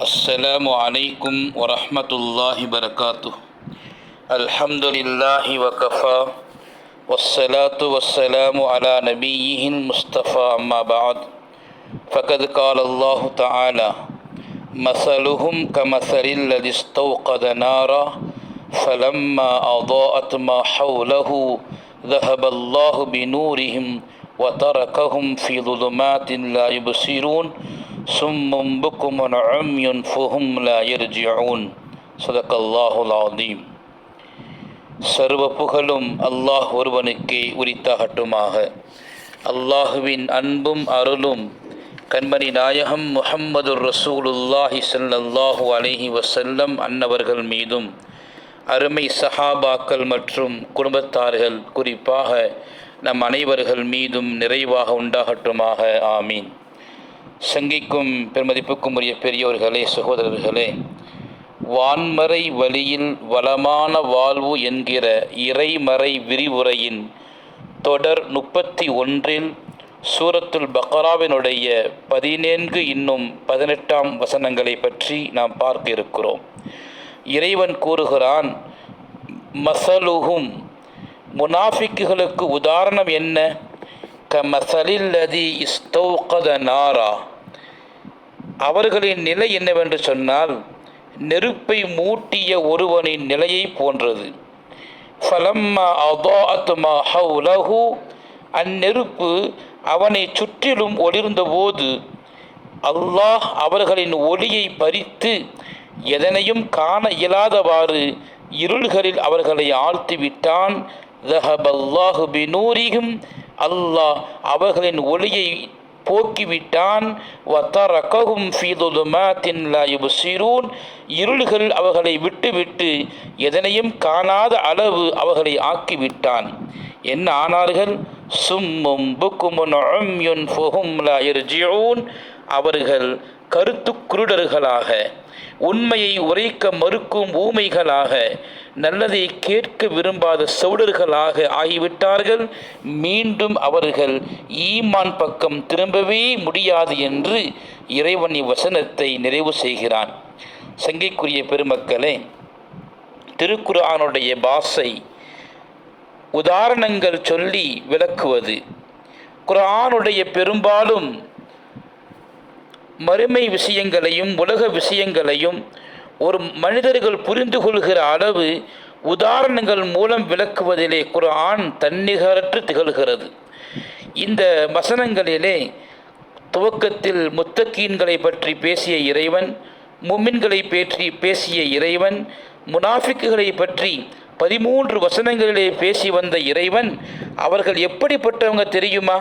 السلام عليكم ورحمة الله وبركاته. الحمد لله وكفى والصلاة والسلام على نبيه المصطفى أما بعد. فقد قال الله تعالى مثلهم كمثل الذي استوقد نارا فلما أضاءت ما حوله ذهب الله بنورهم وتركهم في ظلمات لا يبصرون சும்மும் புக்குமன் அம்யுன் ஃபுஹும் ல இர்ஜியூன் சதக்கல்லாஹுல் ஆதீம் சர்வ புகழும் அல்லாஹ் ஒருவனுக்கே உரித்தாகட்டுமாக அல்லாஹுவின் அன்பும் அருளும் கண்மணி நாயகம் முஹம்மது ரசூலுல்லாஹி சல்லல்லாஹு அலஹி வசல்லம் அன்னவர்கள் மீதும் அருமை சஹாபாக்கள் மற்றும் குடும்பத்தார்கள் குறிப்பாக நம் அனைவர்கள் மீதும் நிறைவாக உண்டாகட்டுமாக ஆமீன் சங்கிக்கும் பெருமதிப்புக்கும் உரிய பெரியோர்களே சகோதரர்களே வான்மறை வழியில் வளமான வாழ்வு என்கிற இறைமறை விரிவுரையின் தொடர் முப்பத்தி ஒன்றில் சூரத்துல் பக்ராவினுடைய பதினேன்கு இன்னும் பதினெட்டாம் வசனங்களை பற்றி நாம் பார்க்க இருக்கிறோம் இறைவன் கூறுகிறான் மசலுகும் முனாஃபிக்குகளுக்கு உதாரணம் என்ன? கமசலில்லதி இஸ்தௌகத நாரா அவர்களின் நிலை என்னவென்று சொன்னால் நெருப்பை மூட்டிய ஒருவனின் நிலையை போன்றது. ஃபலம்மா அதாத்மா ஹவுலஹு அந்நெருப்பு அவனை சுற்றிலும் ஒளிர்ந்தபோது அல்லாஹ் அவர்களின் ஒளியை பறித்து எதனையும் காண இயலாதவாறு இருள்களில் அவர்களை ஆழ்த்திவிட்டான். தஹபல்லாஹு பினூரிகும் அல்லாஹ் அவர்களின் ஒளியை போக்கிவிட்டான். இருள்கள் அவர்களை விட்டுவிட்டு எதனையும் காணாத அளவு அவர்களை ஆக்கிவிட்டான். என்ன ஆனார்கள்? சும்மும் புக்குமுன் அவர்கள் கருத்து குருடர்களாக உண்மையை உரைக்க மறுக்கும் ஊமைகளாக நல்லதை கேட்க விரும்பாத சவுடர்களாக ஆகிவிட்டார்கள். மீண்டும் அவர்கள் ஈமான் பக்கம் திரும்பவே முடியாது என்று இறைவன் இவ்வசனத்தை நிறைவு செய்கிறான். சங்கைக்குரிய பெருமக்களே திருக்குரானுடைய பாசை உதாரணங்கள் சொல்லி விளக்குவது குரானுடைய பெரும்பாலும் மறுமை விஷயங்களையும் உலக விஷயங்களையும் ஒரு மனிதர்கள் புரிந்து கொள்கிற அளவு உதாரணங்கள் மூலம் விளக்குவதிலே குர்ஆன் தன்னிகரற்று திகழ்கிறது. இந்த வசனங்களிலே துவக்கத்தில் முத்தக்கீன்களை பற்றி பேசிய இறைவன் மும்மின்களை பற்றி பேசிய இறைவன் முனாஃபிக்குகளை பற்றி பதிமூன்று வசனங்களிலே பேசி வந்த இறைவன் அவர்கள் எப்படிப்பட்டவங்க தெரியுமா?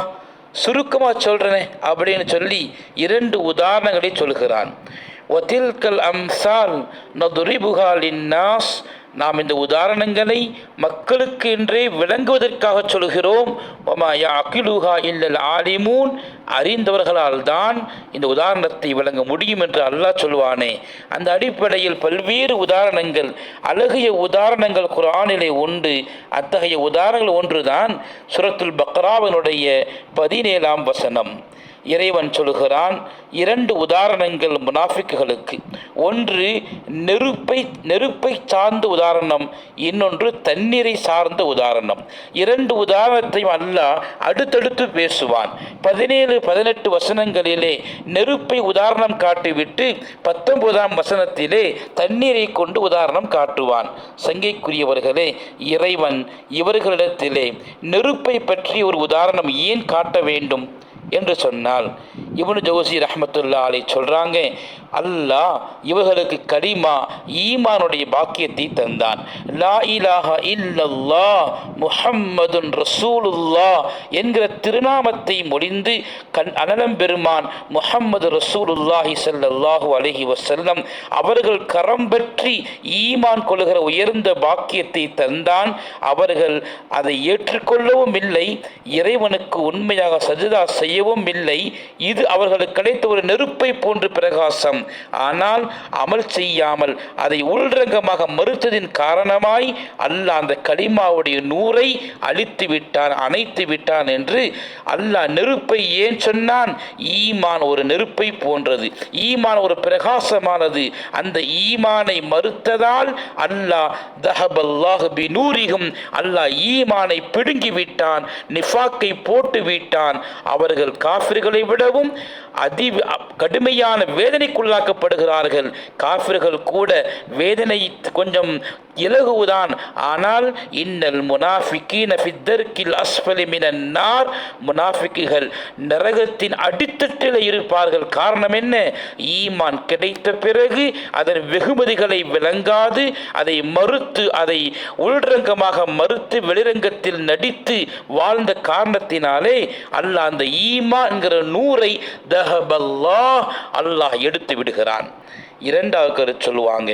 சுருக்கமாக சொல்கிறேனே அப்படின்னு சொல்லி இரண்டு உதாரணங்களை சொல்கிறான். ஒத்தில்கல் அம்சால் நதுரிபுகாலின் நாஸ் நாம் இந்த உதாரணங்களை மக்களுக்கு என்றே விளங்குவதற்காக சொல்கிறோம். ஒமா அகிலுஹா இல்லல் ஆலிமூன். அறிந்தவர்களால் தான் இந்த உதாரணத்தை விளங்க முடியும் என்று அல்லாஹ் சொல்வானே. அந்த அடிப்படையில் பல்வேறு உதாரணங்கள் அழகிய உதாரணங்கள் குரானிலே உண்டு. அத்தகைய உதாரணங்கள் ஒன்றுதான் சுரத்துல் பக்ராவினுடைய பதினேழாம் வசனம். இறைவன் சொல்கிறான் இரண்டு உதாரணங்கள் முனாஃபிக்குகளுக்கு. ஒன்று நெருப்பை நெருப்பை சார்ந்த உதாரணம் இன்னொன்று தண்ணீரை சார்ந்த உதாரணம். இரண்டு உதாரணத்தையும் அல்ல அடுத்தடுத்து பேசுவான். பதினேழு பதினெட்டு வசனங்களிலே நெருப்பை உதாரணம் காட்டிவிட்டு பத்தொன்பதாம் வசனத்திலே தண்ணீரை கொண்டு உதாரணம் காட்டுவான். சங்கைக்குரியவர்களே இறைவன் இவர்களிடத்திலே நெருப்பை பற்றி ஒரு உதாரணம் ஏன் காட்ட வேண்டும்? என்று சொன்னால் இவனு ஜோசி ரஹமத்துல்லா அலி சொல்கிறாங்க அல்லாஹ் இவர்களுக்கு கரிமா ஈமானுடைய பாக்கியத்தை தந்தான். லா இலாஹா இல்லல்லா முஹம்மதுன் ரசூலுல்லா என்கிற திருநாமத்தை முடிந்து கண் அனலம் பெருமான் முஹம்மது ரசூலுல்லாஹி சல்லாஹூ அலஹி வசல்லம் அவர்கள் கரம் பற்றி ஈமான் கொள்கிற உயர்ந்த பாக்கியத்தை தந்தான். அவர்கள் அதை ஏற்றுக்கொள்ளவும் இல்லை இறைவனுக்கு உண்மையாக சஜிதா செய்ய செய்யவும் இல்லை. இது அவர்களுக்கு கிடைத்த ஒரு நெருப்பை போன்ற பிரகாசம். ஆனால் அமல் செய்யாமல் அதை உள்ரங்கமாக மறுத்ததின் காரணமாய் அல்லாஹ் அந்த கலிமாவுடைய நூரை அழித்து விட்டான் அணைத்து விட்டான் என்று அல்லாஹ் நெருப்பை ஏன் சொன்னான்? ஈமான் ஒரு நெருப்பை போன்றது. ஈமான் ஒரு பிரகாசமானது. அந்த ஈமானை மறுத்ததால் அல்லாஹ் தஹபல்லாஹ் பினூரிகும் அல்லாஹ் ஈமானை பிடுங்கி விட்டான் நிஃபாக்கை போட்டு விட்டான். அவர்கள் அவர்கள் காஃபிர்களை விடவும் அதி கடுமையான வேதனைக்குள்ளாக்கப்படுகிறார்கள். காஃபிர்கள் கூட வேதனை கொஞ்சம் இலகுவுதான். ஆனால் இன்னல் முனாஃபிக்கீன ஃபித்தர்கில் அஸ்ஃபலி மினன் நார் முனாஃபிக்குகள் நரகத்தின் அடித்தட்டில் இருப்பார்கள். காரணம் என்ன? ஈமான் கிடைத்த பிறகு அதன் வெகுமதிகளை விளங்காது. அதை மறுத்து அதை உள்ரங்கமாக மறுத்து வெளிரங்கத்தில் நடித்து வாழ்ந்த காரணத்தினாலே அல்ல அந்த ஈ ஈமா என்கிற நூரை தஹபல்லா அல்லாஹ் எடுத்து விடுகிறான். இரண்டாவது கருத்து சொல்லுவாங்க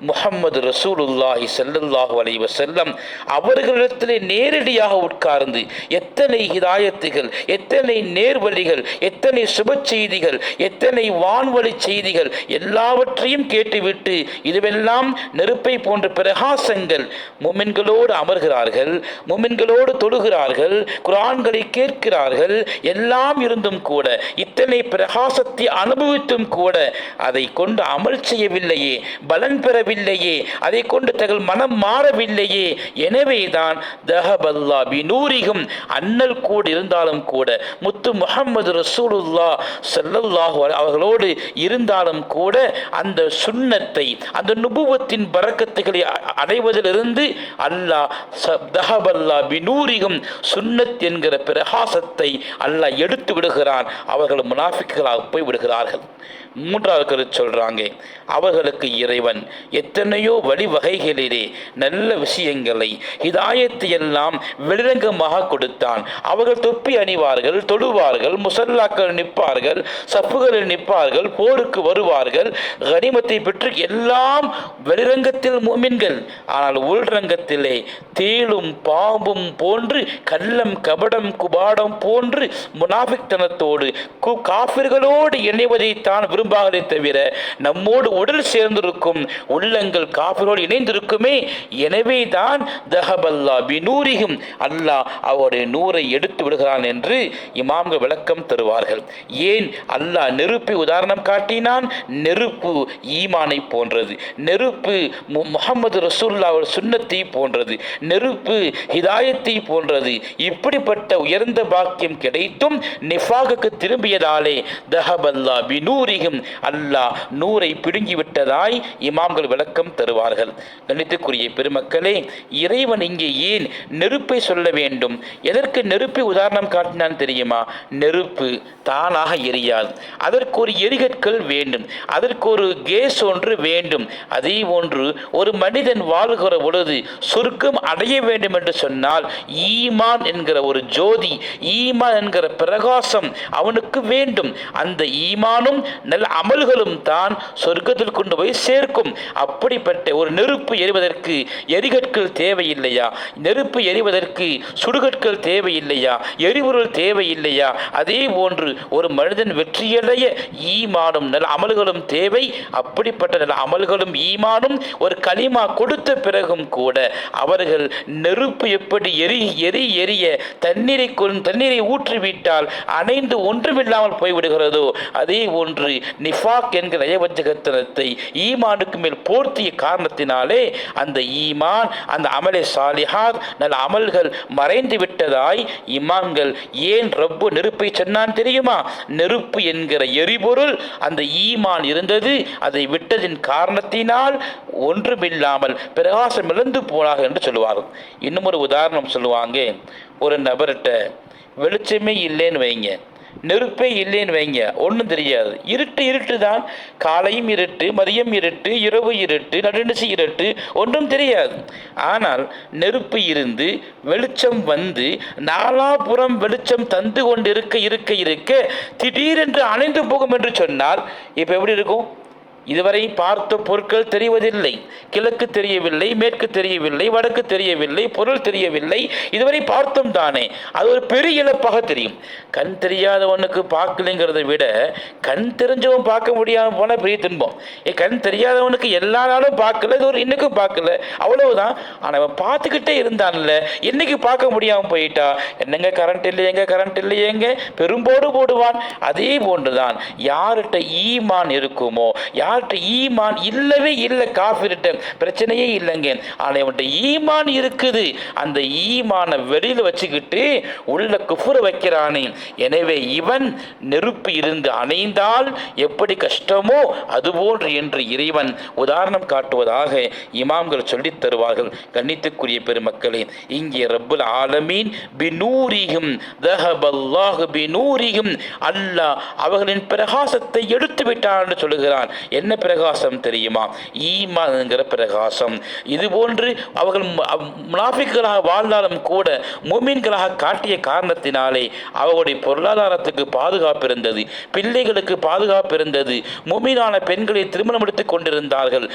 முகம்மது ரசூலுல்லாஹி ஸல்லல்லாஹு அலைஹி செல்லம் அவர்களிடத்திலே நேரடியாக உட்கார்ந்து எத்தனை ஹிதாயத்துகள் எத்தனை நேர்வழிகள் எத்தனை சுப செய்திகள் எத்தனை வான்வழி செய்திகள் எல்லாவற்றையும் கேட்டுவிட்டு இதுவெல்லாம் நெருப்பை போன்ற பிரகாசங்கள் முமின்களோடு அமர்கிறார்கள் முமின்களோடு தொழுகிறார்கள் குரான்களை கேட்கிறார்கள் எல்லாம் இருந்தும் கூட இத்தனை பிரகாசத்தை அனுபவித்தும் கூட அதை கொண்டு அமல் செய்யவில்லையே பலன் பெற பெறவில்லையே அதை கொண்டு தங்கள் மனம் மாறவில்லையே. எனவேதான் தஹபல்லா பினூரிகும் அண்ணல் கூட இருந்தாலும் கூட முத்து முகமது ரசூலுல்லா செல்லல்லாஹு அவர்களோடு இருந்தாலும் கூட அந்த சுண்ணத்தை அந்த நுபுவத்தின் பறக்கத்துகளை அ- அடைவதிலிருந்து அல்லாஹ் ச- தஹபல்லா பினூரிகும் சுன்னத் என்கிற பிரகாசத்தை அல்லாஹ் எடுத்து விடுகிறான். அவர்கள் முனாஃபிக்குகளாக போய் விடுகிறார்கள் மூன்றாவது கருத்து சொல்கிறாங்க அவர்களுக்கு இறைவன் எத்தனையோ வழிவகைகளிலே நல்ல விஷயங்களை இதாயத்தை எல்லாம் வெளிரங்கமாக கொடுத்தான். அவர்கள் தொப்பி அணிவார்கள் தொழுவார்கள் முசல்லாக்கள் நிற்பார்கள் சப்புகளில் நிற்பார்கள் போருக்கு வருவார்கள். கனிமத்தை பெற்று எல்லாம் வெளிரங்கத்தில் மூமின்கள். ஆனால் உள்ரங்கத்திலே தேளும் பாம்பும் போன்று கள்ளம் கபடம் குபாடம் போன்று முனாஃபிக்தனத்தோடு கு காபிர்களோடு இணைவதைத்தான் விரும்பாதே தவிர நம்மோடு உடல் சேர்ந்திருக்கும் உள்ளங்கள் காபிரோடு இணைந்திருக்குமே. எனவே தான் தஹபல்லா பினூரிகும் அல்லாஹ் அவருடைய நூரை எடுத்து விடுகிறான் என்று இமாம்கள் விளக்கம் தருவார்கள். ஏன்? அல்லாஹ் நெருப்பை உதாரணம் காட்டினான். நெருப்பு ஈமானை போன்றது. நெருப்பு முகமது முஹம்மது ரசூல்லா சுன்னத்தை போன்றது. நெருப்பு ஹிதாயத்தை போன்றது. இப்படிப்பட்ட உயர்ந்த பாக்கியம் கிடைத்தும் நிஃபாகுக்கு திரும்பியதாலே தஹபல்லா பினூரிகும் அல்லாஹ் நூரை பிடுங்கிவிட்டதாய் இமாம்கள் விளக்கம் தருவார்கள். கணித்துக்குரிய பெருமக்களே இறைவன் இங்கே ஏன் நெருப்பை சொல்ல வேண்டும்? எதற்கு நெருப்பை உதாரணம் காட்டினான் தெரியுமா? நெருப்பு தானாக எரியாது. அதற்கு ஒரு எரிகற்கள் வேண்டும். அதற்கு ஒரு கேஸ் ஒன்று வேண்டும். அதே ஒன்று ஒரு மனிதன் வாழ்கிற பொழுது சுருக்கம் அடைய வேண்டும் என்று சொன்னால் ஈமான் என்கிற ஒரு ஜோதி ஈமான் என்கிற பிரகாசம் அவனுக்கு வேண்டும். அந்த ஈமானும் நல்ல அமல்களும் தான் சொர்க்கத்தில் கொண்டு போய் சேர்க்கும். அப்படிப்பட்ட ஒரு நெருப்பு எரிவதற்கு எரிகற்கள் தேவையில்லையா? நெருப்பு எரிவதற்கு சுடுகற்கள் தேவையில்லையா? எரிபொருள் தேவையில்லையா? அதே போன்று ஒரு மனிதன் வெற்றியடைய ஈமானும் நல்ல அமல்களும் தேவை. அப்படிப்பட்ட நல்ல அமல்களும் ஈமானும் ஒரு களிமா கொடுத்த பிறகும் கூட அவர்கள் நெருப்பு எப்படி எரி எரி எரிய தண்ணீரை கொண்டு தண்ணீரை ஊற்றிவிட்டால் அணைந்து ஒன்றுமில்லாமல் போய்விடுகிறதோ அதே ஒன்று நிஃபாக் என்கிற நயவஞ்சகத்தனத்தை ஈமானுக்கு மேல் போ போர்த்திய காரணத்தினாலே அந்த ஈமான் அந்த அமலே சாலிஹாத் நல்ல அமல்கள் மறைந்து விட்டதாய் இமாம்கள் ஏன் ரப்பு நெருப்பை சொன்னான் தெரியுமா? நெருப்பு என்கிற எரிபொருள் அந்த ஈமான் இருந்தது அதை விட்டதின் காரணத்தினால் ஒன்றுமில்லாமல் பிரகாசம் இழந்து போனார்கள் என்று சொல்லுவார்கள். இன்னும் ஒரு உதாரணம் சொல்லுவாங்க. ஒரு நபர்கிட்ட வெளிச்சமே இல்லைன்னு வைங்க. நெருப்பே இல்லைன்னு வைங்க. ஒன்றும் தெரியாது. இருட்டு இருட்டு தான் காலையும் இருட்டு மதியம் இருட்டு இரவு இருட்டு நடுநிசி இருட்டு ஒன்றும் தெரியாது. ஆனால் நெருப்பு இருந்து வெளிச்சம் வந்து நாலாபுறம் வெளிச்சம் தந்து கொண்டு இருக்க இருக்க இருக்க திடீரென்று அணைந்து போகும் என்று சொன்னால் இப்போ எப்படி இருக்கும்? இதுவரை பார்த்த பொருட்கள் தெரிவதில்லை. கிழக்கு தெரியவில்லை மேற்கு தெரியவில்லை வடக்கு தெரியவில்லை பொருள் தெரியவில்லை. இதுவரை பார்த்தோம் தானே. அது ஒரு பெரிய இழப்பாக தெரியும். கண் தெரியாதவனுக்கு பார்க்கலைங்கிறத விட கண் தெரிஞ்சவன் பார்க்க முடியாமல் போனால் பெரிய துன்பம். கண் தெரியாதவனுக்கு எல்லா நாளும் பார்க்கல இது ஒரு இன்னைக்கும் பார்க்கல. அவ்வளவுதான். ஆனால் அவன் பார்த்துக்கிட்டே இருந்தான்ல. இன்னைக்கு பார்க்க முடியாமல் போயிட்டா. என்னங்க கரண்ட் இல்லையேங்க கரண்ட் இல்லையேங்க? பெரும்போடு போடுவான். அதே போன்றுதான். யார்கிட்ட ஈமான் இருக்குமோ யார் யார்கிட்ட ஈமான் இல்லவே இல்லை காஃபிர்கிட்ட பிரச்சனையே இல்லைங்க. ஆனால் அவன்கிட்ட ஈமான் இருக்குது. அந்த ஈமானை வெளியில் வச்சுக்கிட்டு உள்ள குஃபுர வைக்கிறானே. எனவே இவன் நெருப்பு இருந்து அணைந்தால் எப்படி கஷ்டமோ அதுபோன்று என்று இறைவன் உதாரணம் காட்டுவதாக இமாம்கள் சொல்லித் தருவார்கள். கண்ணித்துக்குரிய பெருமக்களே இங்கே ரப்புல் ஆலமீன் பினூரிகும் தஹபல்லாஹு பினூரிகும் அல்லாஹ் அவர்களின் பிரகாசத்தை எடுத்து விட்டான் என்று சொல்லுகிறான். என்ன என்ன பிரகாசம் தெரியுமா? ஈமான்ங்கிற பிரகாசம். இது போன்று அவர்கள் முனாஃபிக்களாக வாழ்ந்தாலும் கூட முமீன்களாக காட்டிய காரணத்தினாலே அவருடைய பொருளாதாரத்துக்கு பாதுகாப்பு இருந்தது பிள்ளைகளுக்கு பாதுகாப்பு இருந்தது முமீனான பெண்களை திருமணம் எடுத்துக் கொண்டிருந்தார்கள்.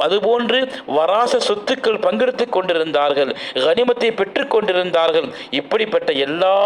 அதுபோன்று வராச சொத்துக்கள் பங்கெடுத்துக் கொண்டிருந்தார்கள். கனிமத்தை பெற்றுக் கொண்டிருந்தார்கள். இப்படிப்பட்ட எல்லா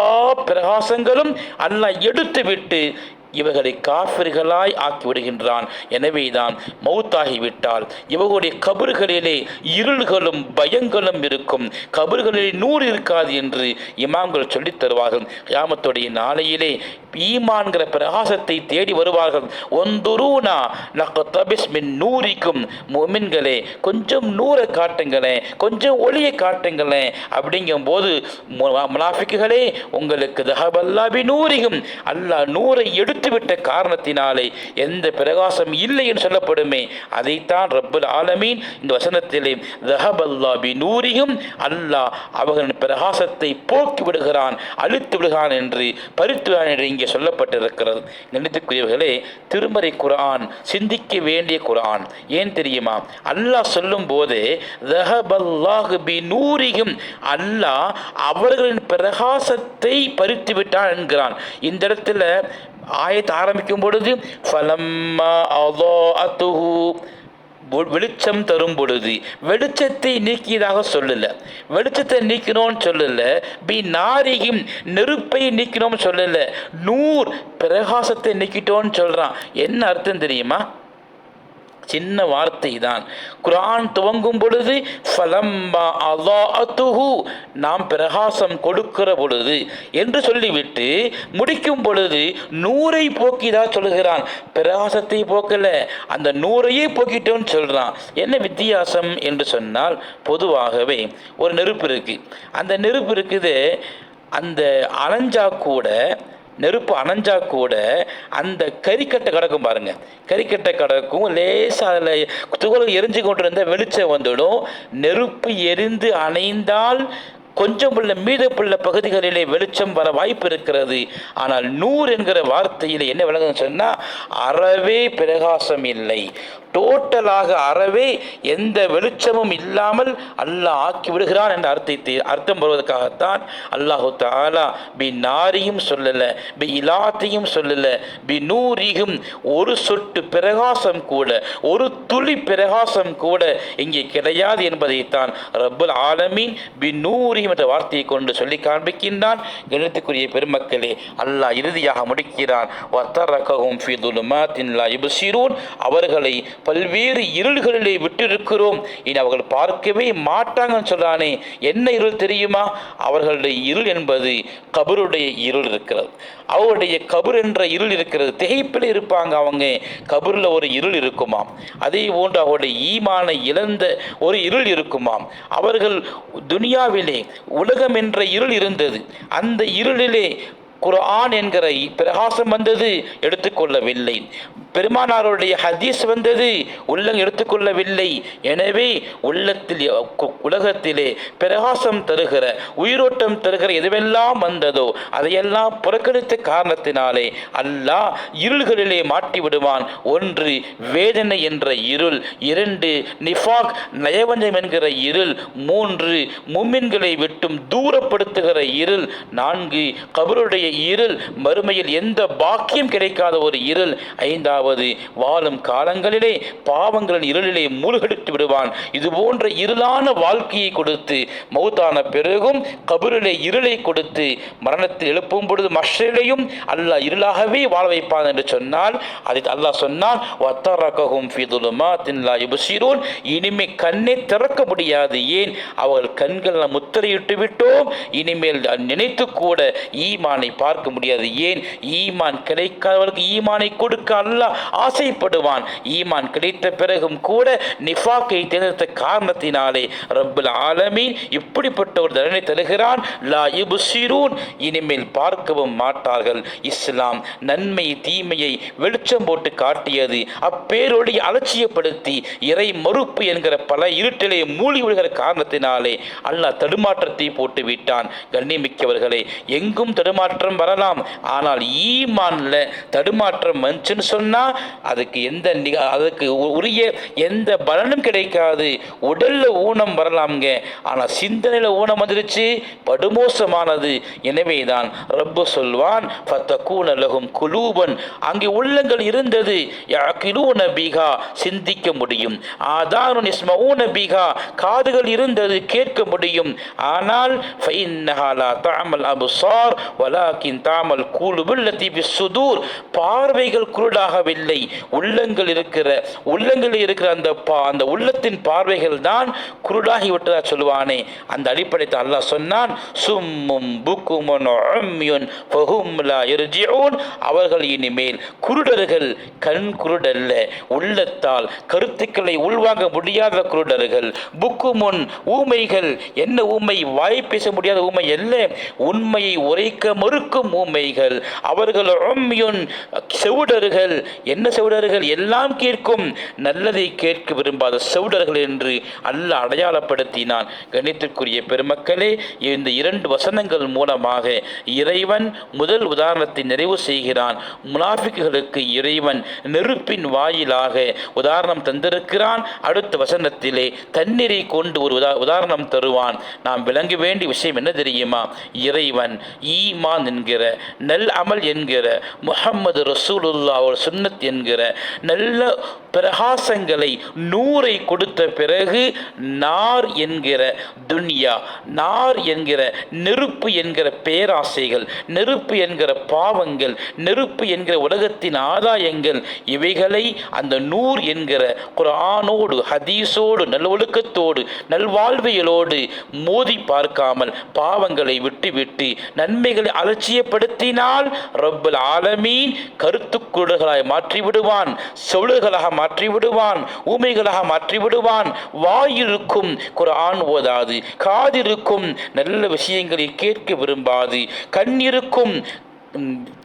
பிரகாசங்களும் அல்ல எடுத்துவிட்டு இவர்களை காஃபிர்களாய் ஆக்கி விடுகின்றான் எனவேதான் மௌத்தாகிவிட்டால் இவர்களுடைய கபறுகளிலே இருள்களும் பயங்களும் இருக்கும். கபறுகளிலே நூறு இருக்காது என்று இமாம்கள் சொல்லித் தருவார்கள். கிராமத்துடைய நாளையிலே ஈமான்கிற பிரகாசத்தை தேடி வருவார்கள். ஒந்துருனா நகத்தபிஸ் மின் நூறிக்கும் மொமின்களே கொஞ்சம் நூறை காட்டுங்களேன் கொஞ்சம் ஒளியை காட்டுங்களேன் அப்படிங்கும்போது மு- முனாஃபிக்குகளே உங்களுக்கு தஹபல்லாபி நூறிகும் அல்லாஹ் நூரை எடுத்துவிட்ட காரணத்தினாலே எந்த பிரகாசம் இல்லை என்று சொல்லப்படுமே. அதைத்தான் ரப்பல் ஆலமீன் இந்த வசனத்திலே தஹபல்லாபி நூறிகும் அல்லாஹ் அவர்களின் பிரகாசத்தை போக்கி விடுகிறான் அழித்து விடுகிறான் என்று பருத்து என்று இங்கே சொல்லப்பட்டிருக்கிறது. நினைத்துக்குரியவர்களே திருமறை குரான் சிந்திக்க வேண்டிய குரான். ஏன் தெரியுமா? அல்லாஹ் சொல்லும் போது நூரிகும் அல்லாஹ் அவர்களின் பிரகாசத்தை பறித்து விட்டான் என்கிறான். இந்த இடத்துல ஆயத்தை ஆரம்பிக்கும் பொழுது ஃபலம்மா அதாஅத்துஹு. வெளிச்சம் தரும் பொழுது வெளிச்சத்தை நீக்கியதாக சொல்லல. வெளிச்சத்தை நீக்கினோன்னு சொல்லல. பி நாரியும் நெருப்பை நீக்கினோம்னு சொல்லல. நூர் பிரகாசத்தை நீக்கிட்டோன்னு சொல்றான். என்ன அர்த்தம் தெரியுமா? சின்ன வார்த்தை தான் குரான் துவங்கும் பொழுது ஃபலம்மா அதாஅத்துஹு நாம் பிரகாசம் கொடுக்கிற பொழுது என்று சொல்லிவிட்டு முடிக்கும் பொழுது நூரை போக்கிதா சொல்கிறான் பிரகாசத்தை போக்கல அந்த நூறையே போக்கிட்டோன்னு சொல்கிறான் என்ன வித்தியாசம் என்று சொன்னால் பொதுவாகவே ஒரு நெருப்பு இருக்குது அந்த நெருப்பு இருக்குது அந்த அலைஞ்சா கூட நெருப்பு அணைஞ்சா கூட அந்த கறிக்கட்டை கிடக்கும் பாருங்க. கறிக்கட்டை கிடக்கும் லேசாக அதில் துகள் எரிஞ்சு கொண்டு இருந்த வெளிச்சம் வந்துடும். நெருப்பு எரிந்து அணைந்தால் கொஞ்சம் உள்ள மீதப்புள்ள பகுதிகளிலே வெளிச்சம் வர வாய்ப்பு இருக்கிறது. ஆனால் நூறு என்கிற வார்த்தையில் என்ன விளக்கம் சொன்னால் அறவே பிரகாசம் இல்லை. டோட்டலாக அறவே எந்த வெளிச்சமும் இல்லாமல் அல்லாஹ் ஆக்கி விடுகிறான் என்ற அர்த்தத்தை அர்த்தம் வருவதற்காகத்தான் அல்லாஹு தாலா பி நாரியும் சொல்லலை பி இலாத்தையும் சொல்லலை பி நூரியும் ஒரு சொட்டு பிரகாசம் கூட ஒரு துளி பிரகாசம் கூட இங்கே கிடையாது என்பதைத்தான் ரப்புல் ஆலமீன் பி முடியும் என்ற வார்த்தையை கொண்டு சொல்லி காண்பிக்கின்றான். கணித்துக்குரிய பெருமக்களே அல்லாஹ் இறுதியாக முடிக்கிறான். அவர்களை பல்வேறு இருள்களிலே விட்டிருக்கிறோம். இனி அவர்கள் பார்க்கவே மாட்டாங்கன்னு சொல்றானே என்ன இருள் தெரியுமா? அவர்களுடைய இருள் என்பது கபருடைய இருள் இருக்கிறது. அவருடைய கபர் என்ற இருள் இருக்கிறது. திகைப்பில் இருப்பாங்க அவங்க. கபரில் ஒரு இருள் இருக்குமாம். அதே போன்று அவருடைய ஈமான இழந்த ஒரு இருள் இருக்குமாம். அவர்கள் துனியாவிலே உலகம் என்ற இருள் இருந்தது. அந்த இருளிலே குர்ஆன் என்கிற பிரகாசம் வந்தது எடுத்துக்கொள்ளவில்லை. பெருமானாருடைய ஹதீஸ் வந்தது உள்ளம் எடுத்துக்கொள்ளவில்லை. எனவே உள்ளத்தில் கு- உலகத்திலே பிரகாசம் தருகிற உயிரோட்டம் தருகிற எதுவெல்லாம் வந்ததோ அதையெல்லாம் புறக்கணித்த காரணத்தினாலே அல்லாஹ் இருள்களிலே மாட்டி விடுவான் ஒன்று வேதனை என்ற இருள் இரண்டு நிஃபாக் நயவஞ்சம் என்கிற இருள் மூன்று மும்மின்களை விட்டும் தூரப்படுத்துகிற இருள் நான்கு கபருடைய இருள் மறுமையில் எந்த பாக்கியம் கிடைக்காத ஒரு இருள். ஐந்தாவது வாழும் காலங்களிலே பாவங்களின் இருளிலே மூழ்கடித்து விடுவான். இது போன்ற இருளான வாழ்க்கையை கொடுத்து மௌத்தான பிறகும் கபரிலே இருளை கொடுத்து மரணத்தில் எழுப்பும் பொழுது மஷரையும் அல்லாஹ் இருளாகவே வாழ வைப்பான் என்று சொன்னால் அதை அல்லாஹ் சொன்னால் வத்தரகஹும் ஃபி துலுமாத்தின் லா இனிமே கண்ணை திறக்க முடியாது. ஏன்? அவர்கள் கண்கள் நாம் முத்திரையிட்டு விட்டோம். இனிமேல் நினைத்து கூட ஈமானை பார்க்க முடியாது. ஏன்? ஈமான் கிடைக்காதவர்களுக்கு ஈமானை கொடுக்க அல்லாஹ் ஆசைப்படுவான். ஈமான் கிடைத்த பிறகும் கூட நிஃபாக்கை தேர்ந்தெடுத்த காரணத்தினாலே ரப்புல் ஆலமீன் இப்படிப்பட்ட ஒரு தண்டனை தருகிறான். லா யுபசிரூன். இனிமேல் பார்க்கவும் மாட்டார்கள். இஸ்லாம் நன்மை தீமையை வெளிச்சம் போட்டு காட்டியது. அப்பேரொழி அலட்சியப்படுத்தி இறை மறுப்பு என்கிற பல இருட்டிலே மூழ்கி விடுகிற காரணத்தினாலே அல்லாஹ் தடுமாற்றத்தை போட்டு விட்டான் கண்ணியமிக்கவர்களே எங்கும் தடுமாற்றம் வரலாம். ஆனால் ஈமான்ல தடுமாற்றம் வந்துச்சுன்னு சொன்னா அதுக்கு எந்த அதுக்கு உரிய எந்த பலனும் கிடைக்காது. உடல்ல ஊனம் வரலாம்ங்க. ஆனா சிந்தனையில ஊனம் வந்துருச்சு படுமோசமானது. எனவே தான் ரப்பு சொல்வான் பத்த லஹும் குலூபன். அங்கே உள்ளங்கள் இருந்தது. யஅகிலூன பீகா சிந்திக்க முடியும். ஆதாரு இஸ்மஊன பீகா காதுகள் இருந்தது கேட்க முடியும். ஆனால் ஃபைன்னஹா தாமல் அபுசார் வலா வலாக்கின் தாமல் கூலுபுல் சுதூர் பார்வைகள் குருடாகவில்லை. உள்ளங்கள் இருக்கிற உள்ளங்களில் இருக்கிற அந்த பா அந்த உள்ளத்தின் பார்வைகள் தான் குருடாகி விட்டதா சொல்லுவானே. அந்த அடிப்படையில் அல்லாஹ் சொன்னான் சும்மும் புக்குமுன் லா அவர்கள் இனிமேல் குருடர்கள் கண் குருடல்ல. உள்ளத்தால் கருத்துக்களை உள்வாங்க முடியாத குருடர்கள். புக்குமுன் ஊமைகள் என்ன ஊமை? வாய் பேச முடியாத ஊமை அல்ல. உண்மையை உரைக்க மறுக்கும் ஊமைகள் அவர்கள் உம்யுன் செவுடர்கள். என்ன செவுடர்கள்? எல்லாம் கேட்கும். நல்லதை கேட்க விரும்பாத செவுடர்கள் என்று அல்ல அடையாளப்படுத்தினான். கணித்திற்குரிய பெருமக்களே இந்த இரண்டு வசனங்கள் மூலமாக இறைவன் முதல் உதாரணத்தை நிறைவு செய்கிறான். முனாஃபிக்குகளுக்கு இறைவன் நெருப்பின் வாயிலாக உதாரணம் தந்திருக்கிறான். அடுத்த வசனத்திலே தண்ணீரை கொண்டு ஒரு உதா உதாரணம் தருவான். நாம் விளங்க வேண்டிய விஷயம் என்ன தெரியுமா? இறைவன் ஈமான் என்கிற நல் அமல் என்கிற முஹம்மது ரசூலுல்லா ஒரு சுன்னத் என்கிற நல்ல பிரகாசங்களை நூறை கொடுத்த பிறகு நார் என்கிற துன்யா நார் என்கிற நெருப்பு என்கிற பேராசைகள் நெருப்பு என்கிற பாவங்கள் நெருப்பு என்கிற உலகத்தின் ஆதாயங்கள் இவைகளை அந்த நூர் என்கிற குர்ஆனோடு ஹதீஸோடு நல்லொழுக்கத்தோடு நல்வாழ்வியலோடு மோதி பார்க்காமல் பாவங்களை விட்டுவிட்டு நன்மைகளை அலட்சியப்படுத்தினால் ரப்பல் ஆலமீன் கருத்துக்குழுகளாக மாற்றி விடுவான் சொலுகளாக மாற்றி விடுவான் ஊமைகளாக மாற்றி விடுவான் வாயிருக்கும் குரான் ஓதாது காதிருக்கும் நல்ல விஷயங்களை கேட்க விரும்பாது கண்ணிருக்கும்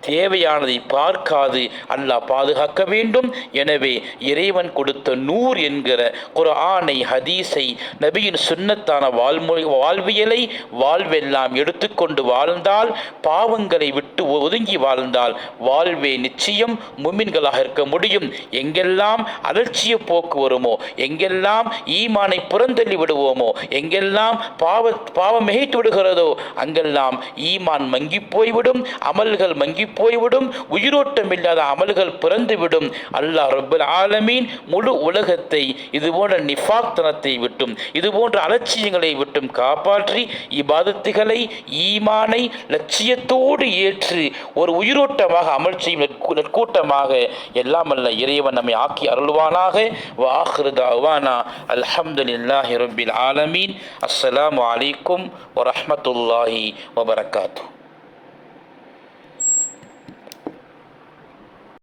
தேவையானதை பார்க்காது. அல்லாஹ் பாதுகாக்க வேண்டும். எனவே இறைவன் கொடுத்த நூர் என்கிற குர்ஆனை ஹதீஸை நபியின் சுண்ணத்தான வாழ்மொழி வாழ்வியலை வாழ்வெல்லாம் எடுத்துக்கொண்டு வாழ்ந்தால் பாவங்களை விட்டு ஒதுங்கி வாழ்ந்தால் வாழ்வே நிச்சயம் மும்மின்களாக இருக்க முடியும். எங்கெல்லாம் அலட்சிய போக்கு வருமோ எங்கெல்லாம் ஈமானை புறந்தள்ளி விடுவோமோ எங்கெல்லாம் பாவ பாவம் மிகைத்து விடுகிறதோ அங்கெல்லாம் ஈமான் மங்கி போய்விடும். அமல்கள் மங்கி போய்விடும் உயிரோட்டம் இல்லாத அமல்கள் பிறந்துவிடும். அல்லாஹ் ரபுல் ஆலமீன் முழு உலகத்தை இது போன்ற நிஃபாக்தனத்தை விட்டும் இது போன்ற அலட்சியங்களை விட்டும் காப்பாற்றி இபாதத்துகளை ஈமானை லட்சியத்தோடு ஏற்று ஒரு உயிரோட்டமாக அமல் செய்யும் நற்கூட்டமாக எல்லாம் அல்ல இறைவன் நம்மை ஆக்கி அருள்வானாக. வாஹிருதாவானா அல்ஹம்துலில்லாஹி ரபில் ஆலமீன். அஸ்ஸலாமு அலைக்கும் வரமத்துல்லாஹி வபரகாத்துஹ்